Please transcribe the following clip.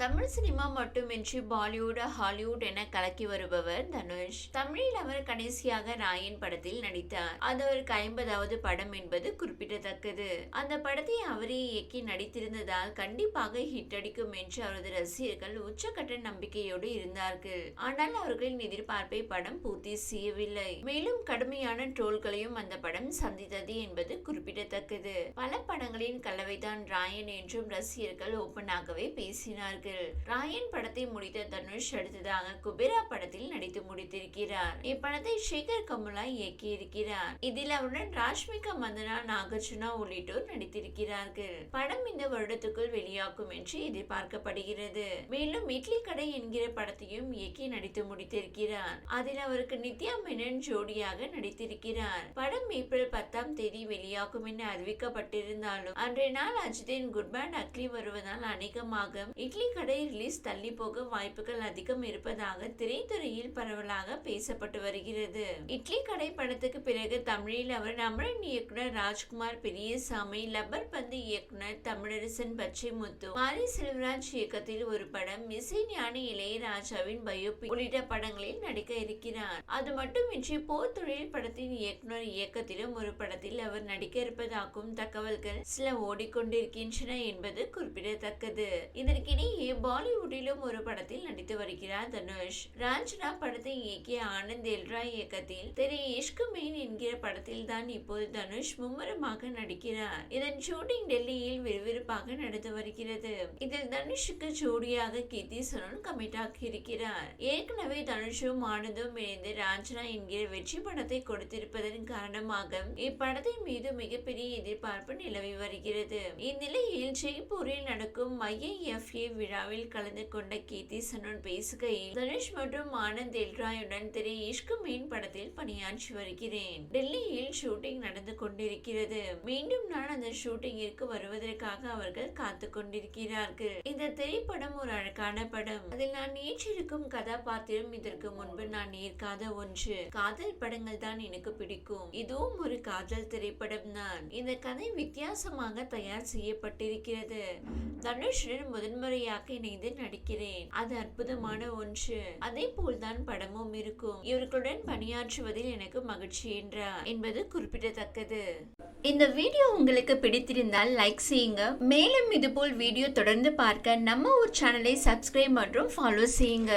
Tamil cinema மட்டுமின்றி Bollywood Hollywood என கலக்கி வருபவர் தனுஷ். தமிழில் அவர் கடைசியாக ராயன் படத்தில் நடித்தார். அது அவருக்கு ஐம்பதாவது படம் என்பது குறிப்பிடத்தக்கது. அந்த படத்தை அவரே இயக்கி நடித்திருந்ததால் கண்டிப்பாக ஹிட் அடிக்கும் என்று அவரது ரசிகர்கள் உச்சக்கட்ட நம்பிக்கையோடு இருந்தார்கள். ஆனால் அவர்களின் எதிர்பார்ப்பை படம் பூர்த்தி செய்யவில்லை. மேலும் கடுமையான ட்ரோல்களையும் அந்த படம் சந்தித்தது என்பது குறிப்பிடத்தக்கது. பல படங்களின் கலவைதான் ராயன் என்றும் ரசிகர்கள் ஓப்பனாகவே பேசினார்கள். ராயன் படத்தை முடித்த தனுஷ் அடுத்ததாக குபேரா படத்தில் நடித்து முடித்திருக்கிறார். இப்படத்தை சேகர் கமுலா இயக்கியிருக்கிறார். இதில் அவருடன் ராஷ்மிகா மந்தனா நாகார்ஜுனா உள்ளிட்டோர் நடித்திருக்கிறார்கள். படம் இந்த வருடத்துக்குள் வெளியாகும் என்று எதிர்பார்க்கப்படுகிறது. மேலும் இட்லி கடை என்கிற படத்தையும் இயக்கி நடித்து முடித்திருக்கிறார். அதில் அவருக்கு நித்யா மேனன் ஜோடியாக நடித்திருக்கிறார். படம் ஏப்ரல் பத்தாம் தேதி வெளியாகும் என அறிவிக்கப்பட்டிருந்தாலும் அன்றைய நாள் அஜித்தின் குட் அக்லி வருவதால் அநேகமாக இட்லி கடை ரிலீஸ் தள்ளி போக வாய்ப்புகள் அதிகம் இருப்பதாக திரைத்துறையில் பரவலாக பேசப்பட்டு வருகிறது. இட்லி கடை படத்துக்கு பிறகு தமிழில் அவர் அமரன் இயக்குனர் ராஜ்குமார் பெரியசாமி லப்பர் பந்து இயக்குனர் தமிழரசன் பச்சைமுத்து மாரி செல்வராஜ் இயக்கத்தில் ஒரு படம் இசை ஞானி இளையராஜாவின் பயோபிக் உள்ளிட்ட படங்களில் நடிக்க இருக்கிறார். அது மட்டுமின்றி போர் தொழில் படத்தின் இயக்குனர் இயக்கத்திலும் ஒரு படத்தில் அவர் நடிக்க இருப்பதாகவும் தகவல்கள் சில ஓடிக்கொண்டிருக்கின்றன என்பது குறிப்பிடத்தக்கது. இதற்கிடையே பாலிவுட்டிலும் ஒரு படத்தில் நடித்து வருகிறார் தனுஷ். ராஜ்னா படத்தை இயக்கிய ஆனந்த் எல்ரா இயக்கத்தில் திரு இஷ்கு மெயின் என்கிற படத்தில் தான் இப்போது தனுஷ் மும்முரமாக நடிக்கிறார். இதன் ஷூட்டிங் டெல்லியில் விறுவிறுப்பாக நடந்து வருகிறது. இதில் தனுஷுக்கு ஜோடியாக கீர்த்தி சனன் கமிட் ஆகியிருக்கிறார் ஏற்கனவே தனுஷும் ஆனந்தும் இணைந்து ராஜ்னா என்கிற வெற்றி படத்தை கொடுத்திருப்பதன் காரணமாக இப்படத்தின் மீது மிகப்பெரிய எதிர்பார்ப்பு நிலவி வருகிறது. இந்நிலையில் ஜெய்ப்பூரில் நடக்கும் ஐஏஎஃப்ஏ விழாவில் கலந்து கொண்ட கீர்த்தி சனன் பேசுகையில் தனுஷ் மற்றும் ஆனந்த் எல்ராயுடன் திரு இஷ்கு மீன் படத்தில் பணியாற்றி வருகிறேன். டெல்லியில் ஷூட்டிங் நடந்து கொண்டிருக்கிறது. மீண்டும் நான் அந்த ஷூட்டிங்கிற்கு வருவதற்காக அவர்கள் காத்து கொண்டிருக்கிறார்கள். இந்த திரைப்படம் ஒரு அழகான படம். அதில் நான் ஏற்றிருக்கும் கதாபாத்திரம் இதற்கு முன்பு நான் ஏற்காத ஒன்று. காதல் படங்கள் தான் எனக்கு பிடிக்கும். இதுவும் ஒரு காதல் திரைப்படம் தான். இந்த கதை வித்தியாசமாக தயார் செய்யப்பட்டிருக்கிறது. தனுஷுடன் முதன்முறையாக இணைந்து நடிக்கிறேன். அது அற்புதமான ஒன்று. அதே போல்தான் படமும் இருக்கும். இவர்களுடன் பணியாற்றுவதில் எனக்கு மகிழ்ச்சி என்றார் என்பது குறிப்பிடத்தக்கது. இந்த வீடியோ உங்களுக்கு பிடித்திருந்தால் லைக் செய்யுங்க. மேலும் இதுபோல் வீடியோ தொடர்ந்து பார்க்க நம்ம ஒரு சேனலை சப்ஸ்கிரைப் மற்றும் ஃபாலோ செய்யுங்க.